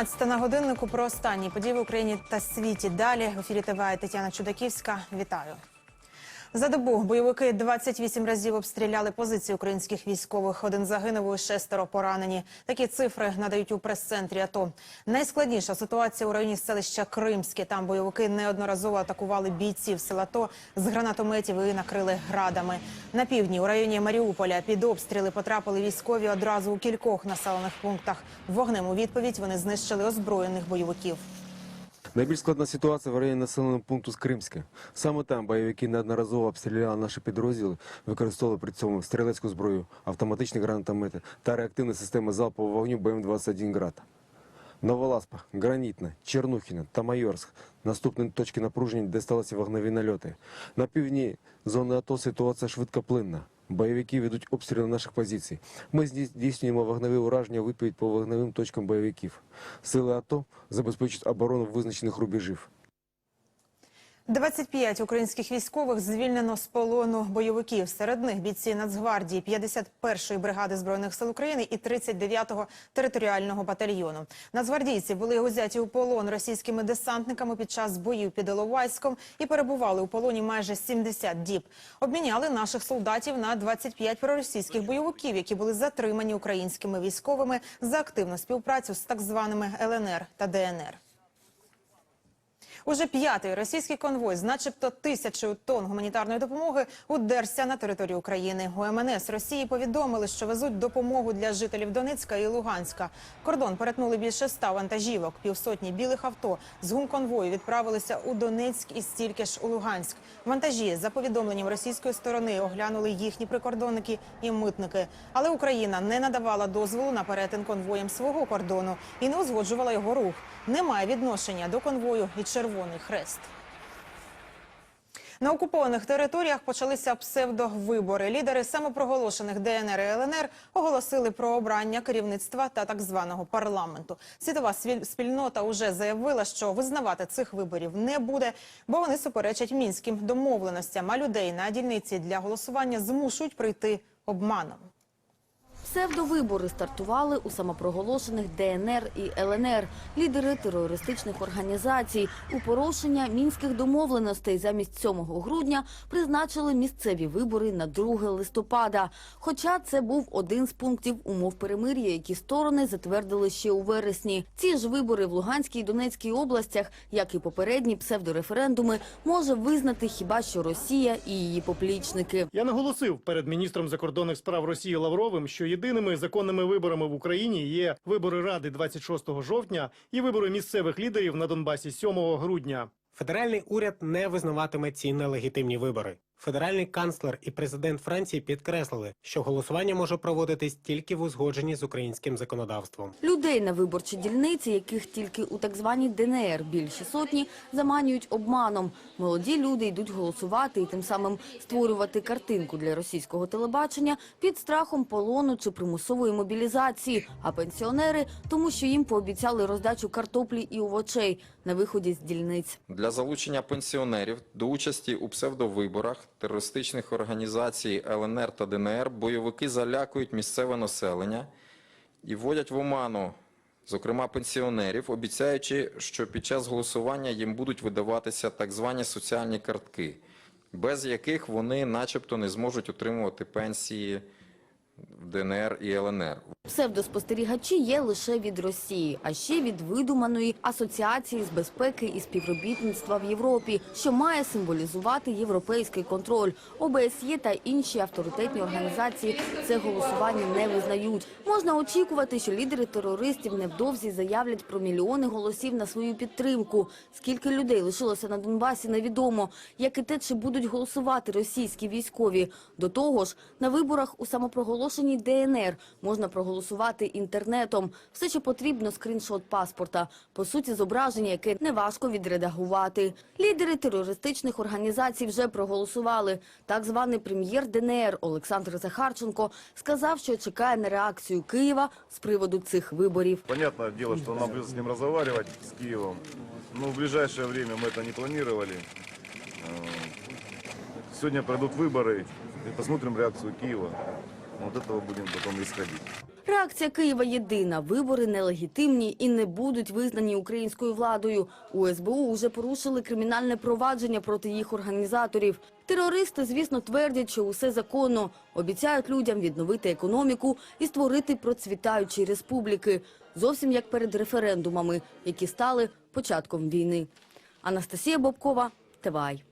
12 на годиннику про останні події в Україні та світі. Далі в ефірі ТВ Тетяна Чудаківська. Вітаю. За добу бойовики 28 разів обстріляли позиції українських військових. Один загинув і шестеро поранені. Такі цифри надають у прес-центрі АТО. Найскладніша ситуація у районі селища Кримське. Там бойовики неодноразово атакували бійців села АТО з гранатометів і накрили градами. На півдні у районі Маріуполя під обстріли потрапили військові одразу у кількох населених пунктах. Вогнем у відповідь вони знищили озброєних бойовиків. Найбільш складна ситуація в районі населеного пункту з Кримське. Саме там бойовики неодноразово обстріляли наші підрозділи, використовували при цьому стрілецьку зброю, автоматичні гранатомети та реактивні системи залпового вогню БМ-21 «Град». Новоласпа, Гранітна, Чернухіна та Майорськ – наступні точки напруження, де сталися вогневі нальоти. На півдні зони АТО ситуація швидкоплинна. Бойовики ведуть обстріли наших позицій. Ми здійснюємо вогневі ураження відповідь по вогневим точкам бойовиків. Сили АТО забезпечують оборону визначених рубежів. 25 українських військових звільнено з полону бойовиків. Серед них бійці Нацгвардії 51-ї бригади збройних сил України і 39-го територіального батальйону. Нацгвардійці були узяті у полон російськими десантниками під час боїв під Іловайськом і перебували у полоні майже 70 діб. Обміняли наших солдатів на 25 проросійських бойовиків, які були затримані українськими військовими за активну співпрацю з так званими ЛНР та ДНР. Уже п'ятий російський конвой з начебто тисячою тонн гуманітарної допомоги удерся на територію України. У МНС Росії повідомили, що везуть допомогу для жителів Донецька і Луганська. Кордон перетнули більше ста вантажівок. Півсотні білих авто з гумконвою відправилися у Донецьк і стільки ж у Луганськ. Вантажі за повідомленням російської сторони оглянули їхні прикордонники і митники. Але Україна не надавала дозволу на перетин конвоєм свого кордону і не узгоджувала його рух. Немає відношення до конвою і Червоний Хрест. На окупованих територіях почалися псевдовибори. Лідери самопроголошених ДНР і ЛНР оголосили про обрання керівництва та так званого парламенту. Світова спільнота уже заявила, що визнавати цих виборів не буде, бо вони суперечать мінським домовленостям. А людей на дільниці для голосування змушують прийти обманом. Псевдовибори стартували у самопроголошених ДНР і ЛНР, лідери терористичних організацій. У порушення мінських домовленостей замість 7 грудня призначили місцеві вибори на 2 листопада. Хоча це був один з пунктів умов перемир'я, які сторони затвердили ще у вересні. Ці ж вибори в Луганській і Донецькій областях, як і попередні псевдореферендуми, може визнати хіба що Росія і її поплічники. Я наголосив перед міністром закордонних справ Росії Лавровим, що єдиними законними виборами в Україні є вибори Ради 26 жовтня і вибори місцевих лідерів на Донбасі 7 грудня. Федеральний уряд не визнаватиме ці нелегітимні вибори. Федеральний канцлер і президент Франції підкреслили, що голосування може проводитись тільки в узгодженні з українським законодавством. Людей на виборчі дільниці, яких тільки у так званій ДНР більше сотні, заманюють обманом. Молоді люди йдуть голосувати і тим самим створювати картинку для російського телебачення під страхом полону чи примусової мобілізації. А пенсіонери тому, що їм пообіцяли роздачу картоплі і овочей на виході з дільниць. Для залучення пенсіонерів до участі у псевдовиборах терористичних організацій ЛНР та ДНР бойовики залякують місцеве населення і вводять в оману, зокрема пенсіонерів, обіцяючи, що під час голосування їм будуть видаватися так звані соціальні картки, без яких вони начебто не зможуть отримувати пенсії в ДНР і ЛНР. Псевдоспостерігачі є лише від Росії, а ще від видуманої асоціації з безпеки і співробітництва в Європі, що має символізувати європейський контроль. ОБСЄ та інші авторитетні організації це голосування не визнають. Можна очікувати, що лідери терористів невдовзі заявлять про мільйони голосів на свою підтримку. Скільки людей лишилося на Донбасі, невідомо. Як і те, чи будуть голосувати російські військові. До того ж, на виборах у самопроголошеній ДНР можна проголосувати інтернетом. Все, що потрібно, скріншот паспорта. По суті, зображення, яке неважко відредагувати. Лідери терористичних організацій вже проголосували. Так званий прем'єр ДНР Олександр Захарченко сказав, що чекає на реакцію Києва з приводу цих виборів. Понятное дело, что нам придется с ним разговаривать, с Киевом. Но в ближайшее время мы это не планировали. Э, Сегодня пройдут выборы и посмотрим реакцию Киева. Вот этого будем потом исходить. Реакція Києва єдина. Вибори нелегітимні і не будуть визнані українською владою. У СБУ вже порушили кримінальне провадження проти їх організаторів. Терористи, звісно, твердять, що усе законно. Обіцяють людям відновити економіку і створити процвітаючі республіки. Зовсім як перед референдумами, які стали початком війни. Анастасія Бобкова, ТВАЙ.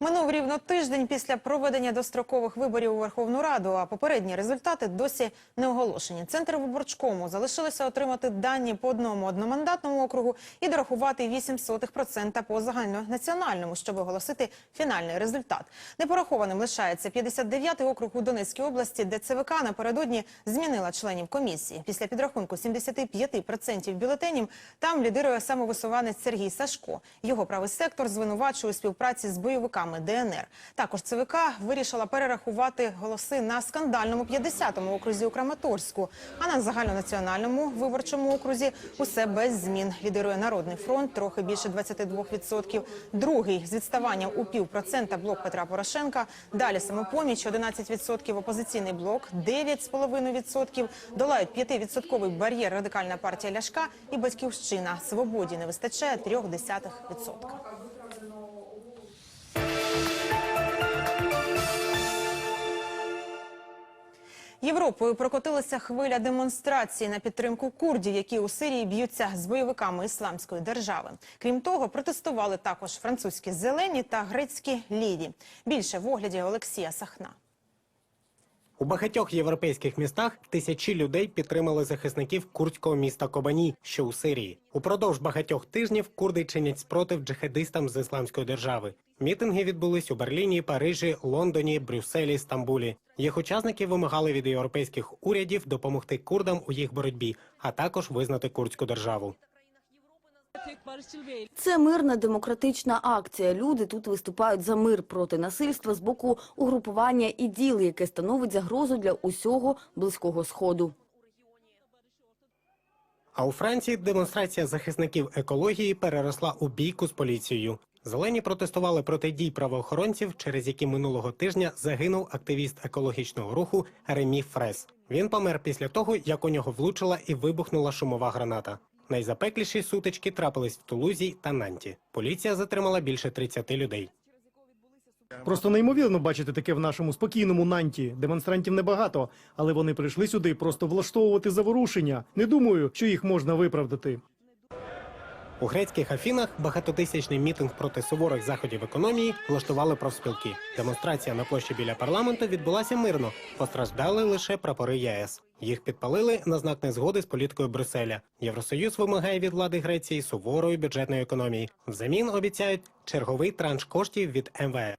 Минув рівно тиждень після проведення дострокових виборів у Верховну Раду, а попередні результати досі не оголошені. Центр виборчкому залишилося отримати дані по одному одномандатному округу і дорахувати 0,08% по загальнонаціональному, щоб оголосити фінальний результат. Непорахованим лишається 59-й округ у Донецькій області, де ЦВК напередодні змінила членів комісії. Після підрахунку 75% бюлетенів там лідирує самовисуванець Сергій Сашко. Його правий сектор звинувачує у співпраці з бойовиками ДНР. Також ЦВК вирішила перерахувати голоси на скандальному 50-му окрузі у Краматорську, а на загальнонаціональному виборчому окрузі усе без змін. Лідирує Народний фронт, трохи більше 22%. Другий з відставанням у півпроцента блок Петра Порошенка. Далі самопоміч 11%, опозиційний блок 9,5%. Долають 5-відсотковий бар'єр радикальна партія Ляшка і батьківщина. Свободі не вистачає 0,3%. Європою прокотилася хвиля демонстрацій на підтримку курдів, які у Сирії б'ються з бойовиками ісламської держави. Крім того, протестували також французькі зелені та грецькі ліві. Більше в огляді Олексія Сахна. У багатьох європейських містах тисячі людей підтримали захисників курдського міста Кобані, що у Сирії. Упродовж багатьох тижнів курди чинять спротив джихадистам з ісламської держави. Мітинги відбулись у Берліні, Парижі, Лондоні, Брюсселі, Стамбулі. Їх учасники вимагали від європейських урядів допомогти курдам у їх боротьбі, а також визнати курдську державу. Це мирна демократична акція. Люди тут виступають за мир проти насильства з боку угрупування іділ, яке становить загрозу для усього близького сходу. А у Франції демонстрація захисників екології переросла у бійку з поліцією. Зелені протестували проти дій правоохоронців, через які минулого тижня загинув активіст екологічного руху Ремі Фрес. Він помер після того, як у нього влучила і вибухнула шумова граната. Найзапекліші сутички трапились в Тулузі та Нанті. Поліція затримала більше 30 людей. Просто неймовірно бачити таке в нашому спокійному нанті. Демонстрантів небагато, але вони прийшли сюди просто влаштовувати заворушення. Не думаю, що їх можна виправдати. У грецьких Афінах багатотисячний мітинг проти суворих заходів економії влаштували профспілки. Демонстрація на площі біля парламенту відбулася мирно. Постраждали лише прапори ЄС. Їх підпалили на знак незгоди з політикою Брюсселя. Євросоюз вимагає від влади Греції суворої бюджетної економії. Взамін обіцяють черговий транш коштів від МВФ.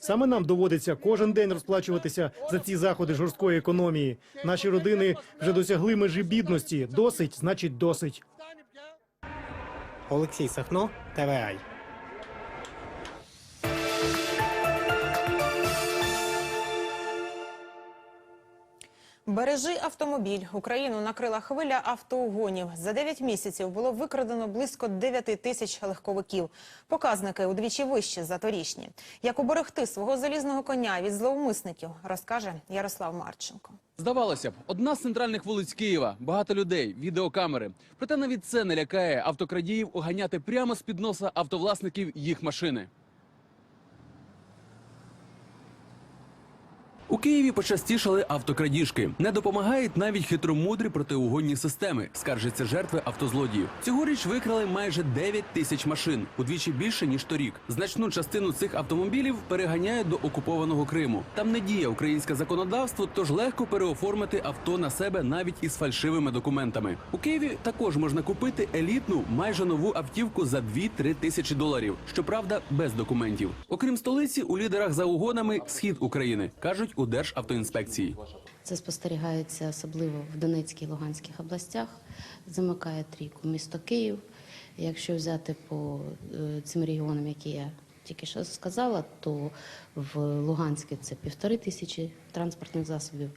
Саме нам доводиться кожен день розплачуватися за ці заходи жорсткої економії. Наші родини вже досягли межі бідності. Досить, значить, досить. Олексій Сахно, ТВАЙ. Бережи автомобіль. Україну накрила хвиля автоугонів. За 9 місяців було викрадено близько 9 тисяч легковиків. Показники удвічі вищі за торішні. Як уберегти свого залізного коня від зловмисників, розкаже Ярослав Марченко. Здавалося б, одна з центральних вулиць Києва, багато людей, відеокамери. Проте навіть це не лякає автокрадіїв оганяти прямо з під носа автовласників їх машини. У Києві почастішали автокрадіжки. Не допомагають навіть хитромудрі протиугонні системи. Скаржаться жертви автозлодіїв. Цьогоріч викрали майже 9 тисяч машин, удвічі більше ніж торік. Значну частину цих автомобілів переганяють до окупованого Криму. Там не діє українське законодавство, тож легко переоформити авто на себе навіть із фальшивими документами. У Києві також можна купити елітну, майже нову автівку за 2-3 тисячі доларів. Щоправда, без документів. Окрім столиці, у лідерах за угонами схід України кажуть у Державтоінспекції. Це спостерігається особливо в Донецькій і Луганській областях. Замикає трійку місто Київ. Якщо взяти по е, цим регіонам, які я тільки що сказала, то в Луганській це півтори тисячі транспортних засобів,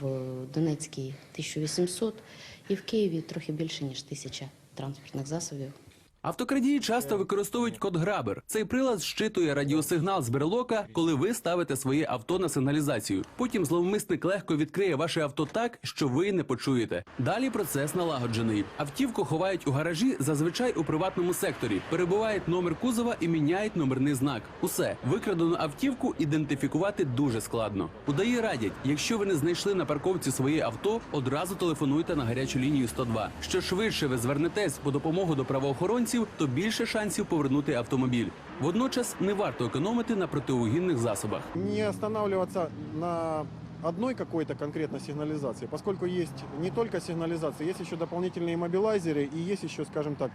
в Донецькій 1800 і в Києві трохи більше ніж тисяча транспортних засобів. Автокрадії часто використовують код Грабер. Цей прилад щитує радіосигнал з брелока, коли ви ставите своє авто на сигналізацію. Потім зловмисник легко відкриє ваше авто так, що ви не почуєте. Далі процес налагоджений. Автівку ховають у гаражі, зазвичай у приватному секторі. Перебувають номер кузова і міняють номерний знак. Усе викрадену автівку ідентифікувати дуже складно. Удаї радять, якщо ви не знайшли на парковці своє авто, одразу телефонуйте на гарячу лінію 102. Що швидше ви звернетесь по допомогу до правоохоронців, то більше шансів повернути автомобіль. Водночас не варто економити на протиугінних засобах. не останавливаться на одной какой-то конкретно сигнализации, поскольку есть не только сигнализация, есть еще дополнительные мобилайзеры и есть еще, скажем так,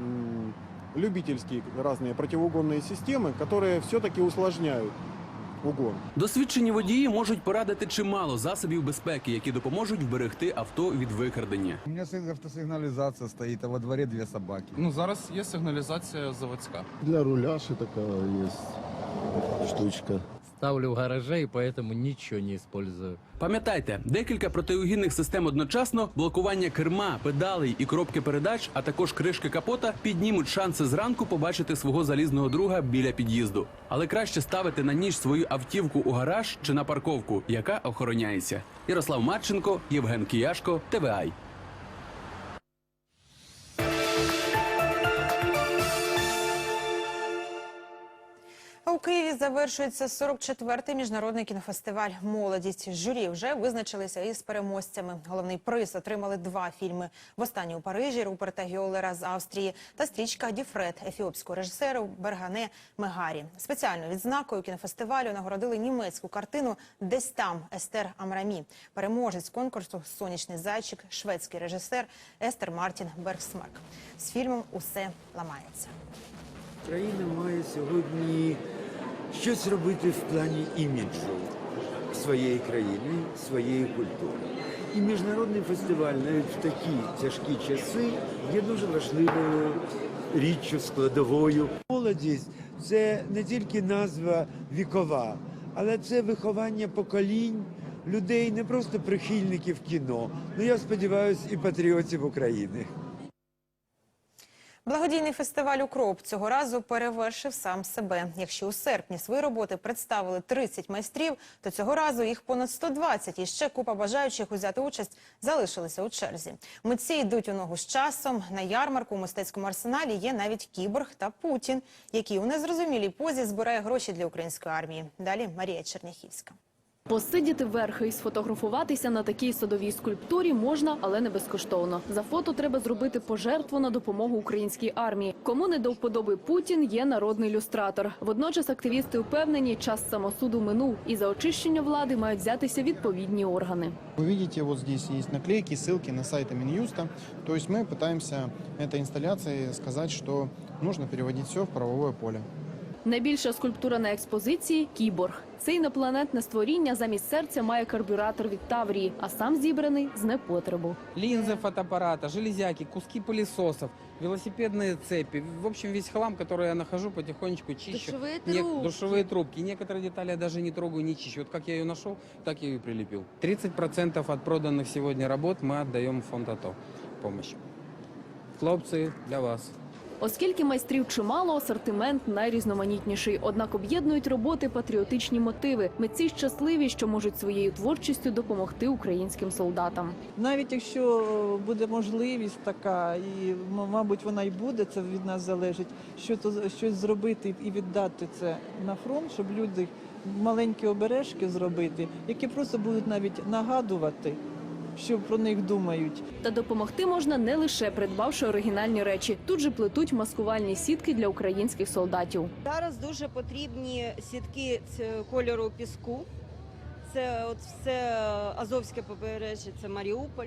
м, любительские разные противоугонные системы, которые все-таки усложняют угон. Досвідчені водії можуть порадити чимало засобів безпеки, які допоможуть вберегти авто від викрадення. У мене автосигналізація стоїть, а во дворі дві собаки. Ну зараз є сигналізація заводська. Для руля ще така є штучка. Ставлю в гараже и поэтому ничего не использую. Пам'ятайте, декілька протиугінних систем одночасно, блокування керма, педалей і коробки передач, а також кришки капота піднімуть шанси зранку побачити свого залізного друга біля під'їзду. Але краще ставити на ніч свою автівку у гараж чи на парковку, яка охороняється. Ярослав Марченко, Євген Кіяшко, ТВАЙ. Києві завершується 44-й міжнародний кінофестиваль Молодість. Журі вже визначилися із переможцями. Головний приз отримали два фільми: «Востаннє у Парижі Руперта Гьоллера з Австрії та стрічка Діфред ефіопського режисеру Бергане Мегарі. Спеціальною відзнакою кінофестивалю нагородили німецьку картину Десь там Естер Амрамі. Переможець конкурсу Сонячний зайчик, шведський режисер Естер Мартін Бергсмарк. З фільмом Усе ламається. Країна має сьогодні щось робити в плані іміджу своєї країни, своєї культури. І міжнародний фестиваль навіть в такі тяжкі часи є дуже важливою річчю, складовою. Молодість це не тільки назва вікова, але це виховання поколінь людей, не просто прихильників кіно. Ну я сподіваюся, і патріотів України. Благодійний фестиваль Укроп цього разу перевершив сам себе. Якщо у серпні свої роботи представили 30 майстрів, то цього разу їх понад 120 і ще купа бажаючих узяти участь залишилися у черзі. Митці йдуть у ногу з часом. На ярмарку у мистецькому арсеналі є навіть кіборг та Путін, який у незрозумілій позі збирає гроші для української армії. Далі Марія Черняхівська. Посидіти верхи і сфотографуватися на такій садовій скульптурі можна, але не безкоштовно. За фото треба зробити пожертву на допомогу українській армії. Кому не до вподоби Путін, є народний люстратор. Водночас активісти впевнені, час самосуду минув, і за очищення влади мають взятися відповідні органи. Вы видите, вот здесь есть наклейки, ссылки на сайты Минюста. То есть мы пытаемся этой инсталляцией сказать, что нужно переводить все в правовое поле. Найбільша скульптура на експозиції кіборг. Це інопланетне створіння замість серця має карбюратор від Таврії, а сам зібраний з непотребу. Линзы фотоаппарата, железяки, куски пылесосов, велосипедные цепи. В общем, весь хлам, который я нахожу, потихонечку чищу. Душовые Не- трубки. душевые трубки. Некоторые детали я даже не трогаю, не чищу. Вот как я ее нашел, так я ее прилепил. 30% от проданных сегодня работ мы отдаем в фонд АТО помощь. Хлопцы, для вас. Оскільки майстрів чимало, асортимент найрізноманітніший. Однак об'єднують роботи патріотичні мотиви. Митці щасливі, що можуть своєю творчістю допомогти українським солдатам. Навіть якщо буде можливість така, і мабуть вона й буде, це від нас залежить, що то щось зробити і віддати це на фронт, щоб люди маленькі обережки зробити, які просто будуть навіть нагадувати, що про них думають. Та допомогти можна не лише придбавши оригінальні речі. Тут же плетуть маскувальні сітки для українських солдатів. Зараз дуже потрібні сітки кольору піску. Це от все Азовське побережжя, це Маріуполь,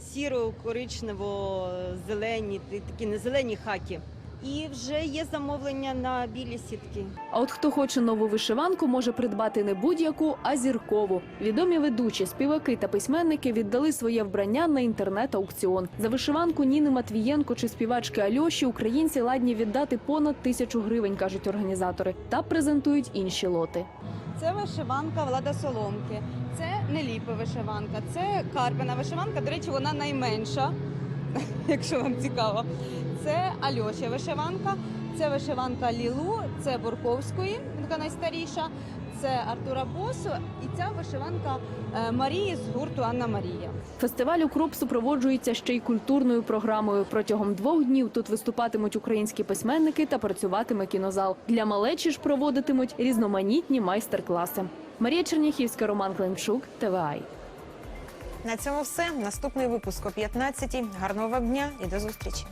сіро, коричнево, зелені, такі не зелені хаки. І вже є замовлення на білі сітки. А от хто хоче нову вишиванку, може придбати не будь-яку, а зіркову. Відомі ведучі, співаки та письменники віддали своє вбрання на інтернет-аукціон. За вишиванку Ніни Матвієнко чи співачки Альоші українці ладні віддати понад тисячу гривень, кажуть організатори, та презентують інші лоти. Це вишиванка Влада Соломки. Це не ліпа вишиванка, це карпина вишиванка. До речі, вона найменша якщо вам цікаво. Це Альошя вишиванка, це вишиванка Лілу, це Бурковської, така найстаріша, це Артура Босу і ця вишиванка е, Марії з гурту Анна Марія. Фестиваль «Укроп» супроводжується ще й культурною програмою. Протягом двох днів тут виступатимуть українські письменники та працюватиме кінозал. Для малечі ж проводитимуть різноманітні майстер-класи. Марія Черняхівська, Роман Климчук, ТВАЙ. На цьому все. Наступний випуск о 15-й. Гарного вам дня і до зустрічі.